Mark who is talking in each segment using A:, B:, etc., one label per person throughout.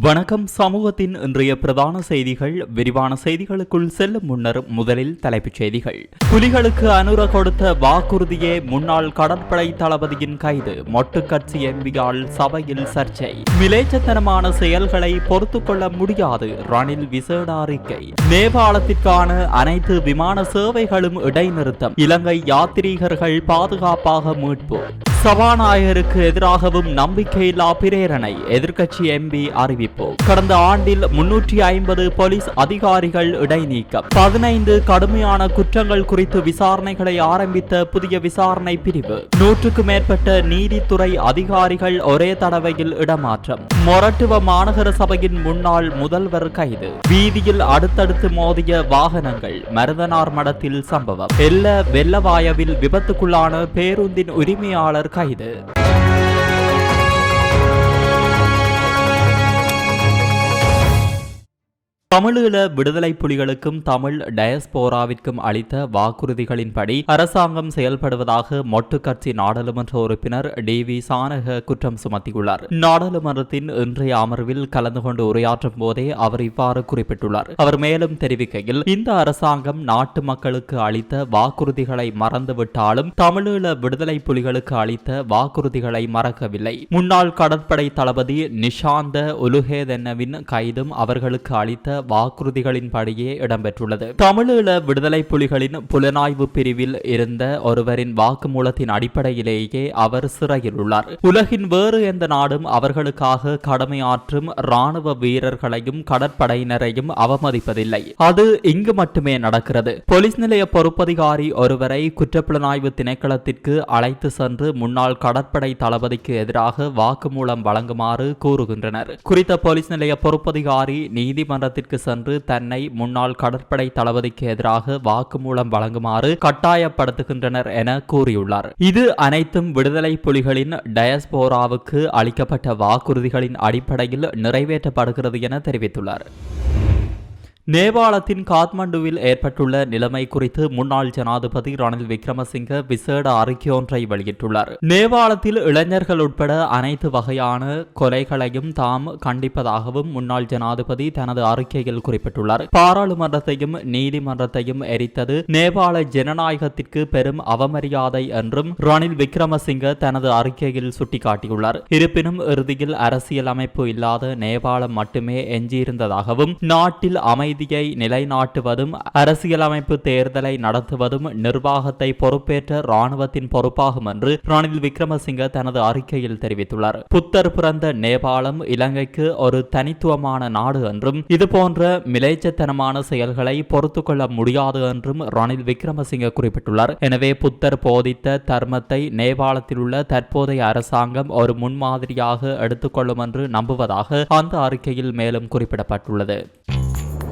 A: வணக்கம். சமூகத்தின் இன்றைய பிரதான செய்திகள். விரிவான செய்திகளுக்குள் செல்லும் முன்னர் முதலில் தலைப்புச் செய்திகள். புலிகளுக்கு அனுர கொடுத்த வாக்குறுதியே முன்னாள் கடற்படை தளபதியின் கைது. மொட்டு கட்சி எம்பியால் சபையில் சர்ச்சை. மிலேச்சத்தனமான செயல்களை பொறுத்துக்கொள்ள முடியாது. ரணில் விசேட அறிக்கை. நேபாளத்திற்கான அனைத்து விமான சேவைகளும் இடைநிறுத்தம். இலங்கை யாத்ரீகர்கள் பாதுகாப்பாக மீட்பு. சபாநாயகருக்கு எதிராகவும் நம்பிக்கையில்லா பிரேரணை. எதிர்க்கட்சி எம்பி அறிவிப்பு. கடந்த ஆண்டில் முன்னூற்றி ஐம்பது போலீஸ் அதிகாரிகள் இடைநீக்கம். பதினைந்து கடுமையான குற்றங்கள் குறித்து விசாரணைகளை ஆரம்பித்த புதிய விசாரணை பிரிவு. நூற்றுக்கு மேற்பட்ட நீதித்துறை அதிகாரிகள் ஒரே தடவையில் இடமாற்றம். மொரட்டுவ மாநகர சபையின் முன்னாள் முதல்வர் கைது. வீதியில் அடுத்தடுத்து மோதிய வாகனங்கள். மருதனார் மடத்தில் சம்பவம். எல்ல வெள்ளவாயவில் விபத்துக்குள்ளான பேருந்தின் உரிமையாளர் கைது தமிழீழ விடுதலை புலிகளுக்கும் தமிழ் டயஸ்போராவிற்கும் அளித்த வாக்குறுதிகளின்படி அரசாங்கம் செயல்படுவதாக மொட்டு கட்சி நாடாளுமன்ற உறுப்பினர் டி வி சானக குற்றம் சுமத்தியுள்ளார். நாடாளுமன்றத்தின் இன்றைய அமர்வில் கலந்து கொண்டு உரையாற்றும் போதே அவர் இவ்வாறு குறிப்பிட்டுள்ளார். அவர் மேலும் தெரிவிக்கையில் இந்த அரசாங்கம் நாட்டு மக்களுக்கு அளித்த வாக்குறுதிகளை மறந்துவிட்டாலும் தமிழீழ விடுதலை புலிகளுக்கு அளித்த வாக்குறுதிகளை மறக்கவில்லை. முன்னாள் கடற்படை தளபதி நிஷாந்த உலுகேதென்னவின் கைதும் அவர்களுக்கு அளித்த வாக்குறுதிகளின்படியே இடம்பெற்றுள்ளது. தமிழீழ விடுதலை புலிகளின் புலனாய்வு பிரிவில் இருந்த ஒருவரின் வாக்குமூலத்தின் அடிப்படையிலேயே அவர் சிறையில் உள்ளார் உலகின் வேறு எந்த நாடும் அவர்களுக்காக கடமையாற்றும் ராணுவ வீரர்களையும் கடற்படையினரையும் அவமதிப்பதில்லை. அது இங்கு மட்டுமே நடக்கிறது. போலீஸ் நிலைய பொறுப்பதிகாரி ஒருவரை குற்றப்புலனாய்வு திணைக்களத்திற்கு அழைத்து சென்று முன்னாள் கடற்படை தளபதிக்கு எதிராக வாக்குமூலம் வழங்குமாறு கூறுகின்றனர். குறித்த போலீஸ் நிலைய பொறுப்பதிகாரி நீதிமன்றத்திற்கு சென்று தன்னை முன்னாள் கடற்படை தளபதிக்கு எதிராக வாக்குமூலம் வழங்குமாறு கட்டாயப்படுத்துகின்றனர் என கூறியுள்ளார். இது அனைத்தும் விடுதலை புலிகளின் டயஸ்போராவுக்கு அளிக்கப்பட்ட வாக்குறுதிகளின் அடிப்படையில் நிறைவேற்றப்படுகிறது என தெரிவித்துள்ளார். நேபாளத்தின் காத்மண்டுவில் ஏற்பட்டுள்ள நிலைமை குறித்து முன்னாள் ஜனாதிபதி ரணில் விக்ரமசிங்க விசேட அறிக்கையொன்றை வெளியிட்டுள்ளார். நேபாளத்தில் இளைஞர்கள் உட்பட அனைத்து வகையான கொலைகளையும் தாம் கண்டிப்பதாகவும் முன்னாள் ஜனாதிபதி தனது அறிக்கையில் குறிப்பிட்டுள்ளார். பாராளுமன்றத்தையும் நீதிமன்றத்தையும் எரித்தது நேபாள ஜனநாயகத்திற்கு பெரும் அவமரியாதை என்றும் ரணில் விக்ரமசிங்க தனது அறிக்கையில் சுட்டிக்காட்டியுள்ளார். இருப்பினும் இறுதியில் அரசியல் அமைப்பு இல்லாத நேபாளம் மட்டுமே எஞ்சியிருந்ததாகவும் நாட்டில் அமை அமைதியை நிலைநாட்டுவதும் அரசியலமைப்பு தேர்தலை நடத்துவதும் நிர்வாகத்தை பொறுப்பேற்ற ராணுவத்தின் பொறுப்பாகும் என்று ரணில் விக்ரமசிங்க தனது அறிக்கையில் தெரிவித்துள்ளார். புத்தர் பிறந்த நேபாளம் இலங்கைக்கு ஒரு தனித்துவமான நாடு என்றும் இதுபோன்ற மிலேச்சத்தனமான செயல்களை பொறுத்துக்கொள்ள முடியாது என்றும் ரணில் விக்ரமசிங்க குறிப்பிட்டுள்ளார். எனவே புத்தர் போதித்த தர்மத்தை நேபாளத்தில் உள்ள தற்போதைய அரசாங்கம் ஒரு முன்மாதிரியாக எடுத்துக்கொள்ளும் என்று நம்புவதாக அந்த அறிக்கையில் மேலும் குறிப்பிடப்பட்டுள்ளது.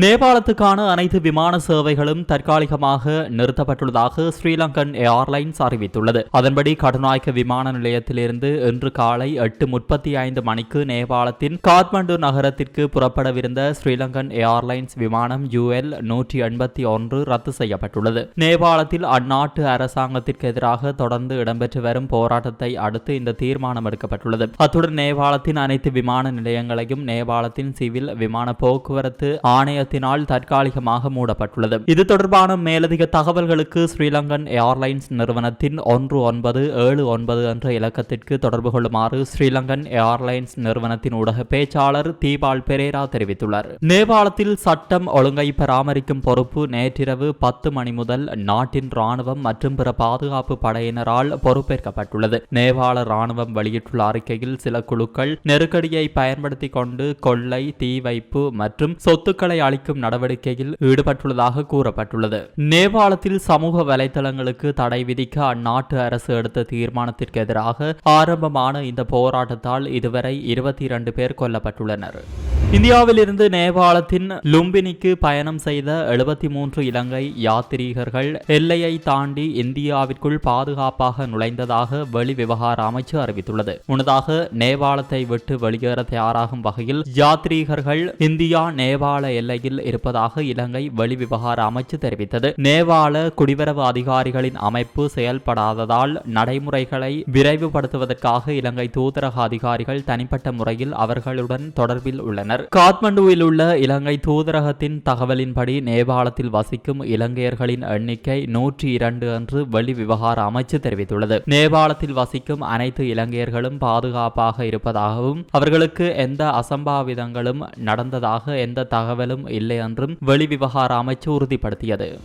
A: நேபாளத்துக்கான அனைத்து விமான சேவைகளும் தற்காலிகமாக நிறுத்தப்பட்டுள்ளதாக ஸ்ரீலங்கன் ஏர்லைன்ஸ் அறிவித்துள்ளது. அதன்படி கடுநாயக்க விமான நிலையத்திலிருந்து இன்று காலை எட்டு முப்பத்தி ஐந்து மணிக்கு நேபாளத்தின் காத்மண்டு நகரத்திற்கு புறப்படவிருந்த ஸ்ரீலங்கன் ஏர்லைன்ஸ் விமானம் யுஎல் நூற்றி எண்பத்தி ஒன்று ரத்து செய்யப்பட்டுள்ளது. நேபாளத்தில் அந்நாட்டு அரசாங்கத்திற்கு எதிராக தொடர்ந்து இடம்பெற்று வரும் போராட்டத்தை அடுத்து இந்த தீர்மானம் எடுக்கப்பட்டுள்ளது. அத்துடன் நேபாளத்தின் அனைத்து விமான நிலையங்களையும் நேபாளத்தின் சிவில் விமான போக்குவரத்து ஆணைய ஆணையத்தினால் தற்காலிகமாக மூடப்பட்டுள்ளது. இது தொடர்பான மேலதிக தகவல்களுக்கு ஸ்ரீலங்கன் ஏர்லைன்ஸ் நிறுவனத்தின் ஒன்று ஒன்பது ஏழு ஒன்பது என்ற இலக்கத்திற்கு தொடர்பு கொள்ளுமாறு ஸ்ரீலங்கன் ஏர்லைன்ஸ் நிறுவனத்தின் ஊடக பேச்சாளர் தீபால் பெரேரா தெரிவித்துள்ளார். நேபாளத்தில் சட்டம் ஒழுங்கை பராமரிக்கும் பொறுப்பு நேற்றிரவு பத்து மணி முதல் நாட்டின் ராணுவம் மற்றும் பிற பாதுகாப்பு படையினரால் பொறுப்பேற்கப்பட்டுள்ளது. நேபாள ராணுவம் வெளியிட்டுள்ள அறிக்கையில் சில குழுக்கள் நெருக்கடியை பயன்படுத்திக் கொண்டு கொள்ளை தீ வைப்பு மற்றும் சொத்துக்களை அளிக்கும் நடவடிக்கையில் ஈடுபட்டுள்ளதாக கூறப்பட்டுள்ளது. நேபாளத்தில் சமூக வலைதளங்களுக்கு தடை விதிக்க அந்நாட்டு அரசு எடுத்த தீர்மானத்திற்கு எதிராக ஆரம்பமான இந்த போராட்டத்தால் இதுவரை இருபத்தி இரண்டு பேர் கொல்லப்பட்டுள்ளனர். இந்தியாவிலிருந்து நேபாளத்தின் லும்பினிக்கு பயணம் செய்த எழுபத்தி மூன்று இலங்கை யாத்ரீகர்கள் எல்லையை தாண்டி இந்தியாவிற்குள் பாதுகாப்பாக நுழைந்ததாக வெளி விவகார அமைச்சு அறிவித்துள்ளது. முன்னதாக நேபாளத்தை விட்டு வெளியேற தயாராகும் வகையில் யாத்ரீகர்கள் இந்தியா நேபாள எல்லையில் இருப்பதாக இலங்கை வெளி விவகார அமைச்சு தெரிவித்தது. நேபாள குடிவரவு அதிகாரிகளின் அமைப்பு செயல்படாததால் நடைமுறைகளை விரைவுபடுத்துவதற்காக இலங்கை தூதரக அதிகாரிகள் தனிப்பட்ட முறையில் அவர்களுடன் தொடர்பில் உள்ளனர். காத்மண்டுவில் உள்ள இலங்கை தூதரகத்தின் தகவலின்படி நேபாளத்தில் வசிக்கும் இலங்கையர்களின் எண்ணிக்கை நூற்றி இரண்டு என்று வெளி விவகார அமைச்சு தெரிவித்துள்ளது. நேபாளத்தில் வசிக்கும் அனைத்து இலங்கையர்களும் பாதுகாப்பாக இருப்பதாகவும் அவர்களுக்கு எந்த அசம்பாவிதங்களும் நடந்ததாக எந்த தகவலும் இல்லை என்றும் வெளிவிவகார அமைச்சு உறுதிப்படுத்தியது.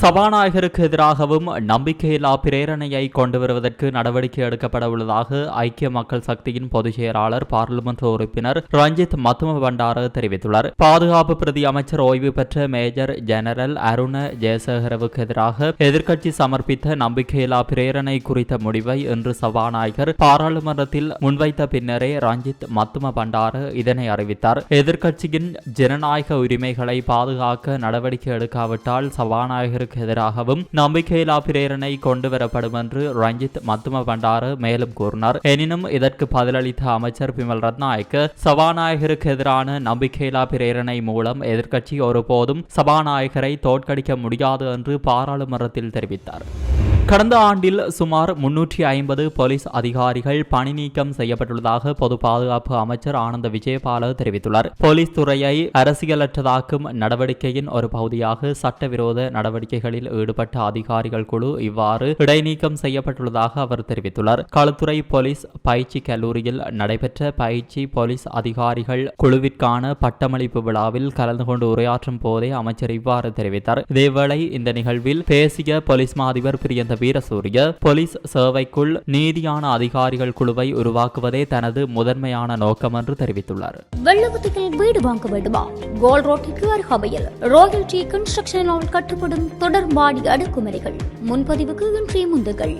A: சபாநாயகருக்கு எதிராகவும் நம்பிக்கையில்லா பிரேரணையை கொண்டு வருவதற்கு நடவடிக்கை எடுக்கப்பட உள்ளதாக ஐக்கிய மக்கள் சக்தியின் பொதுச் செயலாளர் பாராளுமன்ற உறுப்பினர் ரஞ்சித் மத்தும பண்டார தெரிவித்துள்ளார். பாதுகாப்பு பிரதி அமைச்சர் ஓய்வு பெற்ற மேஜர் ஜெனரல் அருண ஜெயசேகரவுக்கு எதிராக எதிர்க்கட்சி சமர்ப்பித்த நம்பிக்கையில்லா பிரேரணை குறித்த முடிவை இன்று சபாநாயகர் பாராளுமன்றத்தில் முன்வைத்த பின்னரே ரஞ்சித் மத்தும பண்டார இதனை அறிவித்தார். எதிர்க்கட்சியின் ஜனநாயக உரிமைகளை பாதுகாக்க நடவடிக்கை எடுக்காவிட்டால் சபாநாயகருக்கு எதிராகவும் நம்பிக்கையில்லா பிரேரணை கொண்டு வரப்படும் என்று ரஞ்சித் மத்தும பண்டார மேலும் கூறினார். எனினும் இதற்கு பதிலளித்த அமைச்சர் பிமல் ரத்நாயக்க சபாநாயகருக்கு எதிரான நம்பிக்கையில்லா பிரேரணை மூலம் எதிர்க்கட்சி ஒருபோதும் சபாநாயகரை தோற்கடிக்க முடியாது என்று பாராளுமன்றத்தில் தெரிவித்தார். கடந்த ஆண்டில் சுமார் முன்னூற்றி ஐம்பது போலீஸ் அதிகாரிகள் பணி நீக்கம் செய்யப்பட்டுள்ளதாக பொது பாதுகாப்பு அமைச்சர் ஆனந்த விஜயபால தெரிவித்துள்ளார். போலீஸ் துறையை அரசியலற்றதாக்கும் நடவடிக்கையின் ஒரு பகுதியாக சட்டவிரோத நடவடிக்கைகளில் ஈடுபட்ட அதிகாரிகள் குழு இவ்வாறு இடைநீக்கம் செய்யப்பட்டுள்ளதாக அவர் தெரிவித்துள்ளார். களத்துறை போலீஸ் பயிற்சி கல்லூரியில் நடைபெற்ற பயிற்சி போலீஸ் அதிகாரிகள் குழுவிற்கான பட்டமளிப்பு விழாவில் கலந்து கொண்டு உரையாற்றும் போதே அமைச்சர் இவ்வாறு தெரிவித்தார். இதேவேளை இந்த நிகழ்வில் பேசிய போலீஸ் மாதிபர் பிரியந்த வீரசூரிய போலீஸ் சேவைக்குள் நீதியான அதிகாரிகள் குழுவை உருவாக்குவதே தனது முதன்மையான நோக்கம் என்று தெரிவித்துள்ளார்.
B: வெள்ளவத்தையில் வீடு வாங்க வேண்டுமா? கோல் ரோட்டிற்கு அருகாமையில் ராயல் டி கன்ஸ்ட்ரக்ஷனால் கட்டுப்படும் தொடர் மாடி அடுக்குமுறைகள் முன்பதிவுக்கு இன்றைய முந்துகள்.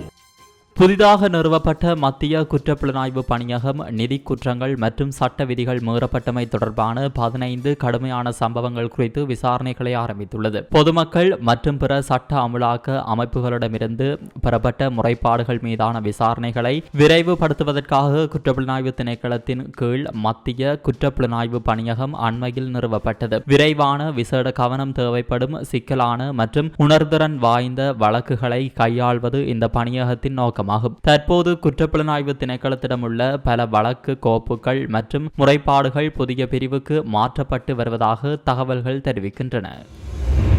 A: புதிதாக நிறுவப்பட்ட மத்திய குற்றப்புலனாய்வு பணியகம் நிதி குற்றங்கள் மற்றும் சட்ட விதிகள் மீறப்பட்டமை தொடர்பான பதினைந்து கடுமையான சம்பவங்கள் குறித்து விசாரணைகளை ஆரம்பித்துள்ளது. பொதுமக்கள் மற்றும் பிற சட்ட அமலாக்க அமைப்புகளிடமிருந்து பெறப்பட்ட முறைப்பாடுகள் மீதான விசாரணைகளை விரைவுபடுத்துவதற்காக குற்றப்புலனாய்வு திணைக்களத்தின் கீழ் மத்திய குற்றப்புலனாய்வு பணியகம் அண்மையில் நிறுவப்பட்டது. விரைவான விசேட கவனம் தேவைப்படும் சிக்கலான மற்றும் உணர்திறன் வாய்ந்த வழக்குகளை கையாள்வது இந்த பணியகத்தின் நோக்கம் காரணமாகும் தற்போது குற்றப்புலனாய்வு திணைக்களத்திடமுள்ள பல வழக்கு கோப்புகள் மற்றும் முறைப்பாடுகள் புதிய பிரிவுக்கு மாற்றப்பட்டு வருவதாக தகவல்கள் தெரிவிக்கின்றன.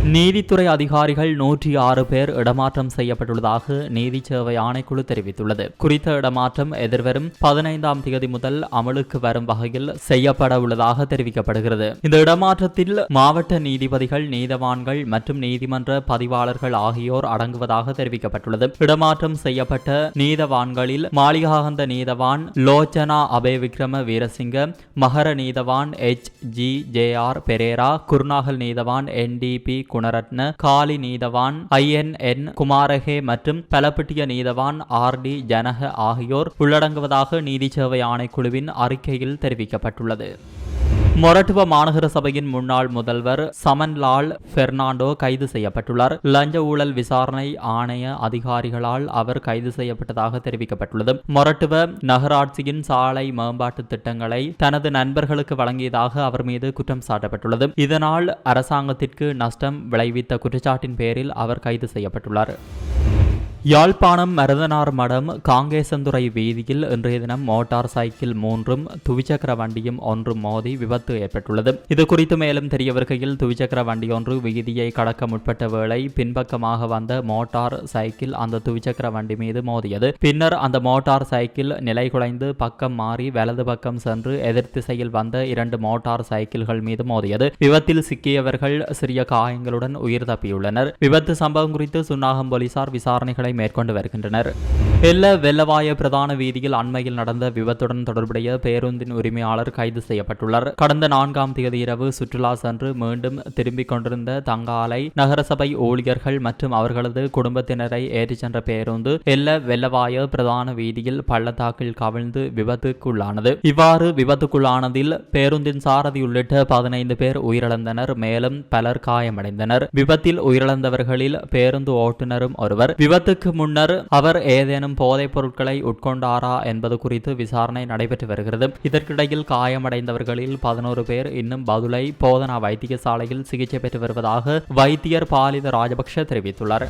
A: நீதித்துறை அதிகாரிகள் நூற்றி ஆறு பேர் இடமாற்றம் செய்யப்பட்டுள்ளதாக நீதி சேவை ஆணைக்குழு தெரிவித்துள்ளது. குறித்த இடமாற்றம் எதிர்வரும் பதினைந்தாம் தேதி முதல் அமலுக்கு வரும் வகையில் செய்யப்பட உள்ளதாக தெரிவிக்கப்படுகிறது. இந்த இடமாற்றத்தில் மாவட்ட நீதிபதிகள் நீதவான்கள் மற்றும் நீதிமன்ற பதிவாளர்கள் ஆகியோர் அடங்குவதாக தெரிவிக்கப்பட்டுள்ளது. இடமாற்றம் செய்யப்பட்ட நீதவான்களில் மாளிகாகந்த நீதவான் லோச்சனா அபே விக்ரம வீரசிங்க மகர நீதவான் H. G. J. R. Perera Kurunegala நீதவான் என்டிபி குணரத்ன காலி நீதவான் ஐஎன்என் குமாரகே மற்றும் பலப்பட்டிய நீதவான் ஆர் டி ஜனக ஆகியோர் உள்ளடங்குவதாக நீதி சேவை ஆணைக்குழுவின் அறிக்கையில் தெரிவிக்கப்பட்டுள்ளது. மொரட்டுவ மாநகர சபையின் முன்னாள் முதல்வர் சமன்லால் பெர்னாண்டோ கைது செய்யப்பட்டுள்ளார். லஞ்ச ஊழல் விசாரணை ஆணைய அதிகாரிகளால் அவர் கைது செய்யப்பட்டதாக தெரிவிக்கப்பட்டுள்ளது. மொரட்டுவ நகராட்சியின் சாலை மேம்பாட்டு திட்டங்களை தனது நண்பர்களுக்கு வழங்கியதாக அவர் மீது குற்றம் சாட்டப்பட்டுள்ளது. இதனால் அரசாங்கத்திற்கு நஷ்டம் விளைவித்த குற்றச்சாட்டின் பேரில் அவர் கைது செய்யப்பட்டுள்ளார். யாழ்ப்பாணம் மருதனார் மடம் காங்கேசந்துறை வீதியில் இன்றைய தினம் மோட்டார் சைக்கிள் மூன்றும் துவிச்சக்கர வண்டியும் ஒன்றும் மோதி விபத்து ஏற்பட்டுள்ளது. இது குறித்து மேலும் தெரிய வருகையில் துவிச்சக்கர வண்டி ஒன்று வீதியை கடக்க முற்பட்ட வேளை பின்பக்கமாக வந்த மோட்டார் சைக்கிள் அந்த துவிச்சக்கர வண்டி மீது மோதியது. பின்னர் அந்த மோட்டார் சைக்கிள் நிலை குலைந்து பக்கம் மாறி வலது பக்கம் சென்று எதிர் திசையில் வந்த இரண்டு மோட்டார் சைக்கிள்கள் மீது மோதியது. விபத்தில் சிக்கியவர்கள் சிறிய காயங்களுடன் உயிர் தப்பியுள்ளனர். விபத்து சம்பவம் குறித்து சுன்னாகம் போலீசார் விசாரணைகளை மேற்கொண்டு வருகின்றனர். எல்ல வெள்ளவாய பிரதான வீதியில் அண்மையில் நடந்த விபத்துடன் தொடர்புடைய பேருந்தின் உரிமையாளர் கைது செய்யப்பட்டுள்ளார். கடந்த நான்காம் தேதி இரவு சுற்றுலா சென்று மீண்டும் திரும்பிக் கொண்டிருந்த தங்காலை நகரசபை ஊழியர்கள் மற்றும் அவர்களது குடும்பத்தினரை ஏற்றிச் சென்ற பேருந்து எல்ல வெள்ளவாய பிரதான வீதியில் பள்ளத்தாக்கில் கவிழ்ந்து விபத்துக்குள்ளானது. இவ்வாறு விபத்துக்குள்ளானதில் பேருந்தின் சாரதி உள்ளிட்ட பதினைந்து பேர் உயிரிழந்தனர். மேலும் பலர் காயமடைந்தனர். விபத்தில் உயிரிழந்தவர்களில் பேருந்து ஓட்டுநரும் ஒருவர். இதற்கு முன்னர் அவர் ஏதேனும் போதைப் பொருட்களை உட்கொண்டாரா என்பது குறித்து விசாரணை நடைபெற்று வருகிறது. இதற்கிடையில் காயமடைந்தவர்களில் பதினோரு பேர் இன்னும் பதுளை போதனா வைத்தியசாலையில் சிகிச்சை பெற்று வருவதாக வைத்தியர் பாலித ராஜபக்ஷ தெரிவித்துள்ளார்.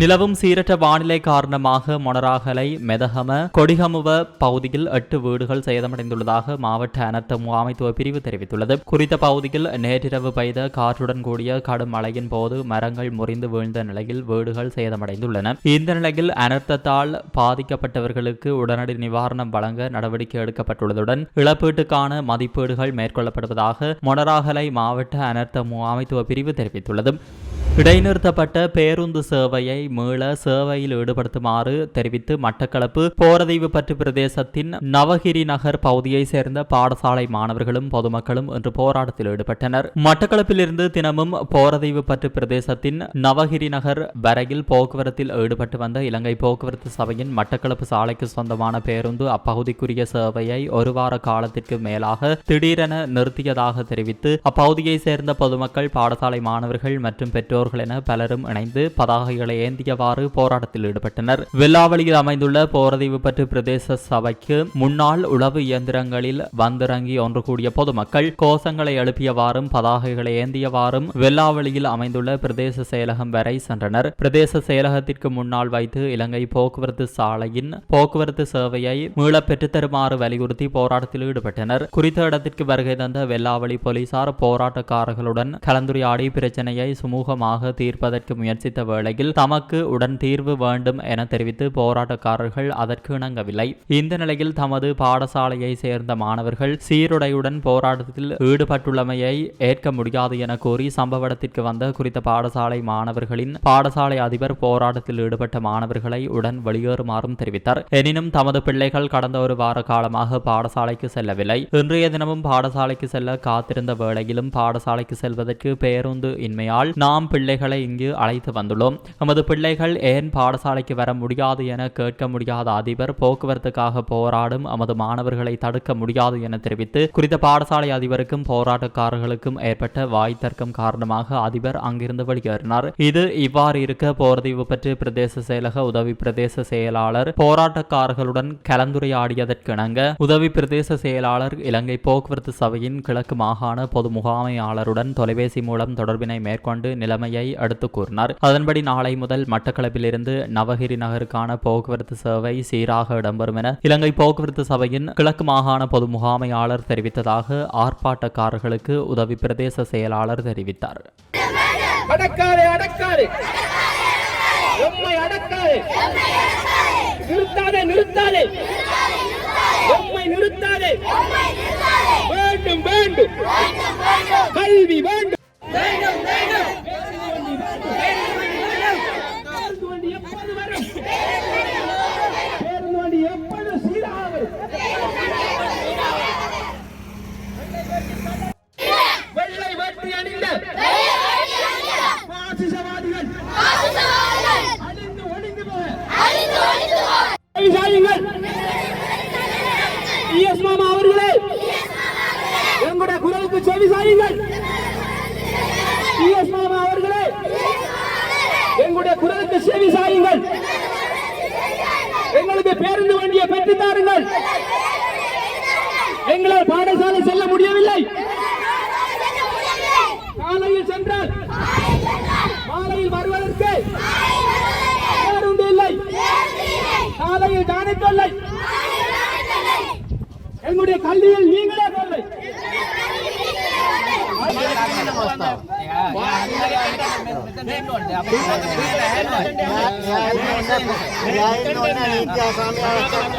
A: நிலவும் சீரற்ற வானிலை காரணமாக மொனராகலை மெதகம கொடிகமுவ பகுதியில் எட்டு வீடுகள் சேதமடைந்துள்ளதாக மாவட்ட அனர்த்த முகாமைத்துவ பிரிவு தெரிவித்துள்ளது. குறித்த பகுதியில் நேற்றிரவு பெய்த காற்றுடன் கூடிய கடும் மழையின் போது மரங்கள் முறிந்து வீழ்ந்த நிலையில் வீடுகள் சேதமடைந்துள்ளன. இந்த நிலையில் அனர்த்தத்தால் பாதிக்கப்பட்டவர்களுக்கு உடனடி நிவாரணம் வழங்க நடவடிக்கை எடுக்கப்பட்டுள்ளதுடன் இழப்பீட்டுக்கான மதிப்பீடுகள் மேற்கொள்ளப்படுவதாக மொனராகலை மாவட்ட அனர்த்த முகாமைத்துவ பிரிவு தெரிவித்துள்ளது. இடைநிறுத்தப்பட்ட பேருந்து சேவையை மீள சேவையில் ஈடுபடுத்துமாறு தெரிவித்து மட்டக்களப்பு போரதீவு பற்று பிரதேசத்தின் நவகிரி நகர் பகுதியை சேர்ந்த பாடசாலை மாணவர்களும் பொதுமக்களும் இன்று போராட்டத்தில் ஈடுபட்டனர். மட்டக்களப்பிலிருந்து தினமும் போரதீவு பற்று பிரதேசத்தின் நவகிரி நகர் வரையில் போக்குவரத்தில் ஈடுபட்டு வந்த இலங்கை போக்குவரத்து சபையின் மட்டக்களப்பு சாலைக்கு சொந்தமான பேருந்து அப்பகுதிக்குரிய சேவையை ஒரு வார காலத்திற்கு மேலாக திடீரென நிறுத்தியதாக தெரிவித்து அப்பகுதியை சேர்ந்த பொதுமக்கள் பாடசாலை மாணவர்கள் மற்றும் பெற்றோர் பெற்றோர்கள் என பலரும் இணைந்து பதாகைகளை ஏந்தியவாறு போராட்டத்தில் ஈடுபட்டனர். வெள்ளாவளியில் அமைந்துள்ள போரதீவு பற்று பிரதேச சபைக்கு முன்னாள் உளவு இயந்திரங்களில் வந்திறங்கி ஒன்று கூடிய பொதுமக்கள் கோஷங்களை எழுப்பியவாறும் பதாகைகளை ஏந்தியவாறும் வெள்ளாவளியில் அமைந்துள்ள பிரதேச செயலகம் வரை சென்றனர். பிரதேச செயலகத்திற்கு முன்னால் வைத்து இலங்கை போக்குவரத்து சாலையின் போக்குவரத்து சேவையை மீள பெற்றுத்தருமாறு வலியுறுத்தி போராட்டத்தில் ஈடுபட்டனர். குறித்த இடத்திற்கு வருகை தந்த வெள்ளாவளி போலீசார் போராட்டக்காரர்களுடன் கலந்துரையாடி பிரச்சனையை சுமூகமாக தீர்ப்பதற்கு முயற்சித்த வேளையில் தமக்கு உடன் தீர்வு வேண்டும் என தெரிவித்து போராட்டக்காரர்கள் அதற்கு இணங்கவில்லை. இந்த நிலையில் தமது பாடசாலையை சேர்ந்த மாணவர்கள் சீருடையுடன் போராட்டத்தில் ஈடுபட்டுள்ளமையை ஏற்க முடியாது என கூறி சம்பவ இடத்திற்கு வந்த குறித்த பாடசாலை மாணவர்களின் பாடசாலை அதிபர் போராட்டத்தில் ஈடுபட்ட மாணவர்களை உடன் வெளியேறுமாறும் தெரிவித்தார். எனினும் தமது பிள்ளைகள் கடந்த ஒரு வார காலமாக பாடசாலைக்கு செல்லவில்லை. இன்றைய தினமும் பாடசாலைக்கு செல்ல காத்திருந்த வேளையிலும் பாடசாலைக்கு செல்வதற்கு பேருந்து இன்மையால் நாம் பிள்ளைகளை இங்கு அழைத்து வந்துள்ளோம். எமது பிள்ளைகள் ஏன் பாடசாலைக்கு வர முடியாது என கேட்க முடியாத அதிபர் போக்குவரத்துக்காக போராடும் எமது மாணவர்களை தடுக்க முடியாது என தெரிவித்து குறித்த பாடசாலை அதிபருக்கும் போராட்டக்காரர்களுக்கும் ஏற்பட்ட வாய் தர்க்கம் காரணமாக அதிபர் அங்கிருந்து வெளியேறினார். இது இவ்வாறு இருக்க போர்தீவு பற்றி பிரதேச செயலக உதவி பிரதேச செயலாளர் போராட்டக்காரர்களுடன் கலந்துரையாடியதற்கிணங்க உதவி பிரதேச செயலாளர் இலங்கை போக்குவரத்து சபையின் கிழக்கு மாகாண பொது முகாமையாளருடன் தொலைபேசி மூலம் தொடர்பினை மேற்கொண்டு நிலைமை நிலைமையை அடுத்து கூறினார். அதன்படி நாளை முதல் மட்டக்களப்பிலிருந்து நவகிரி நகருக்கான போக்குவரத்து சேவை சீராக இடம்பெறும் என இலங்கை போக்குவரத்து சபையின் கிழக்கு மாகாண பொது முகாமையாளர் தெரிவித்ததாக ஆர்ப்பாட்டக்காரர்களுக்கு உதவி பிரதேச செயலாளர் தெரிவித்தார்.
C: அடக்காதே அடக்காதே. எம்மை அடக்காதே. நிறுத்தாதே நிறுத்தாதே. எம்மை நிறுத்தாதே. வேண்டும் வேண்டும். கல்வி வேண்டும். பாருங்கள். எங்களால் பாடசாலை செல்ல முடியவில்லை. காலையில் சென்றால் மாலையில் வருவதற்கு பேருந்து இல்லை. காலையில் தானே தொல்லை எங்களுடைய கல்வியில் நீங்களே தொல்லை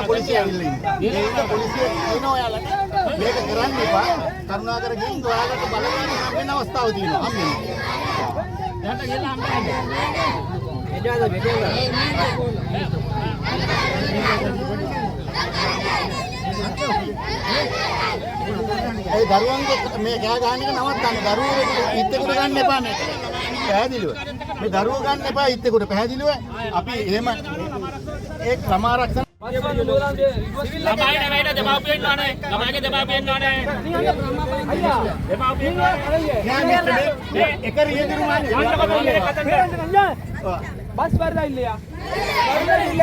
C: පොලිසිය පොලිසිය එනවා ඔයාලට
D: මේක කරන්න එපා කරුණාකර ගිහින් ඔයාලට බලන්න හම්බෙන්න අවස්ථාව තියෙනවා හම්බෙන්න යන්න ගිහලා හම්බෙන්න එදාද බෙදලා ඒ දරුවන්ගේ මේ කෑ ගහන එක නවත්තන්න. දරුවෝ ඉත්තෙකුට ගන්න එපා මේක. පැහැදිලිව. මේ දරුවෝ ගන්න එපා ඉත්තෙකුට පැහැදිලිව. අපි එහෙම ඒ ක්‍රමාරක්ෂණ නෑ මේ- මේ එක රියදුරු
C: பஸ் வருதா இல்லையா வருதா இல்ல